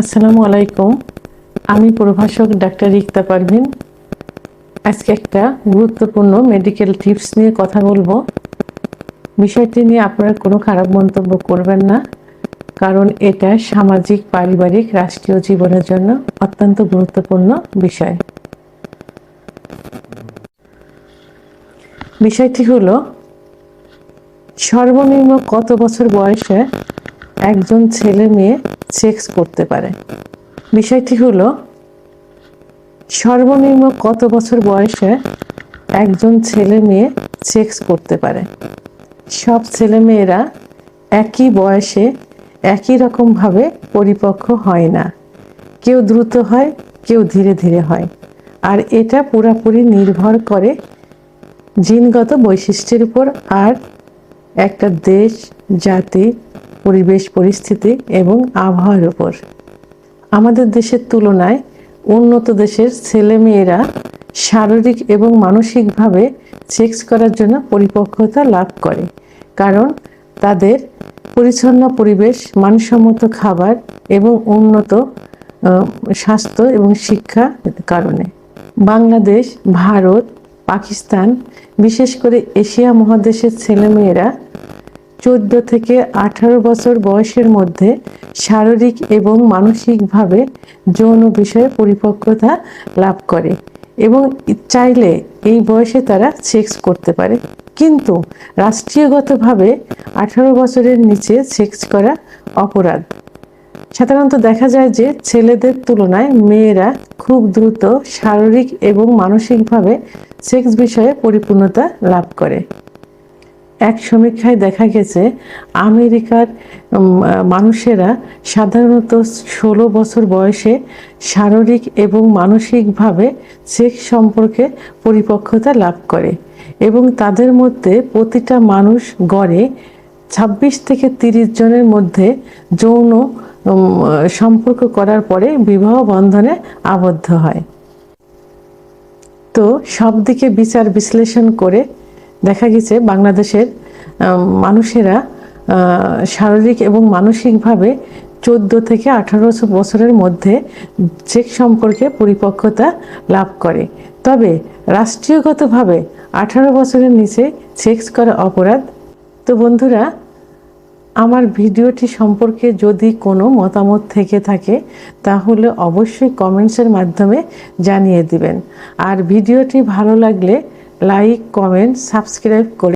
আসসালামু আলাইকুম। আমি প্রভাষক ডাক্তার রিক্তা পারভিন। আজকে একটা গুরুত্বপূর্ণ মেডিকেল টিপস নিয়ে কথা বলব। বিষয়টি নিয়ে আপনারা কোনো খারাপ মন্তব্য করবেন না, কারণ এটা সামাজিক, পারিবারিক, রাষ্ট্রীয় জীবনের জন্য অত্যন্ত গুরুত্বপূর্ণ বিষয়। বিষয়টি হলো, সর্বনিম্ন কত বছর বয়সে একজন ছেলে মেয়ে সেক্স করতে পারে। বিষয়টি হলো, সর্বনিম্ন কত বছর বয়সে একজন ছেলে মেয়ে সেক্স করতে পারে? সব ছেলে মেয়েরা একই বয়সে একই রকমভাবে পরিপক্ক হয় না। কেউ দ্রুত হয়, কেউ ধীরে ধীরে হয়। আর এটা পুরোপুরি নির্ভর করে জিনগত বৈশিষ্ট্যের উপর। আর একটা দেশ, জাতি পরিবেশ, পরিস্থিতি এবং আবহাওয়ার উপর। আমাদের দেশের তুলনায় উন্নত দেশের ছেলেমেয়েরা শারীরিক এবং মানসিকভাবে সেক্স করার জন্য পরিপক্কতা লাভ করে, কারণ তাদের পরিচ্ছন্ন পরিবেশ, মানসম্মত খাবার এবং উন্নত স্বাস্থ্য এবং শিক্ষা কারণে। বাংলাদেশ, ভারত, পাকিস্তান, বিশেষ করে এশিয়া মহাদেশের ছেলেমেয়েরা চোদ্দ থেকে আঠারো বছর বয়সের মধ্যে শারীরিক এবং মানসিকভাবে যৌন বিষয়ে পরিপক্কতা লাভ করে এবং চাইলে এই বয়সে তারা সেক্স করতে পারে। কিন্তু রাষ্ট্রীয়গতভাবে আঠারো বছরের নিচে সেক্স করা অপরাধ। সাধারণত দেখা যায় যে ছেলেদের তুলনায় মেয়েরা খুব দ্রুত শারীরিক এবং মানসিকভাবে সেক্স বিষয়ে পরিপূর্ণতা লাভ করে। এক সমীক্ষায় দেখা গেছে, আমেরিকার মানুষেরা সাধারণত ষোলো বছর বয়সে শারীরিক এবং মানসিকভাবে সেক্স সম্পর্কে পরিপক্কতা লাভ করে এবং তাদের মধ্যে প্রতিটা মানুষ গড়ে ছাব্বিশ থেকে তিরিশ জনের মধ্যে যৌন সম্পর্ক করার পরে বিবাহ বন্ধনে আবদ্ধ হয়। তো সব দিকে বিচার বিশ্লেষণ করে দেখা গেছে বাংলাদেশের মানুষেরা শারীরিক এবং মানসিকভাবে চোদ্দ থেকে আঠারো বছরের মধ্যে সেক্স সম্পর্কে পরিপক্কতা লাভ করে। তবে রাষ্ট্রীয়গতভাবে আঠারো বছরের নিচে সেক্স করা অপরাধ। তো বন্ধুরা, আমার ভিডিওটি সম্পর্কে যদি কোনো মতামত থেকে থাকে, তাহলে অবশ্যই কমেন্টসের মাধ্যমে জানিয়ে দিবেন। আর ভিডিওটি ভালো লাগলে লাইক কমেন্ট সাবস্ক্রাইব করে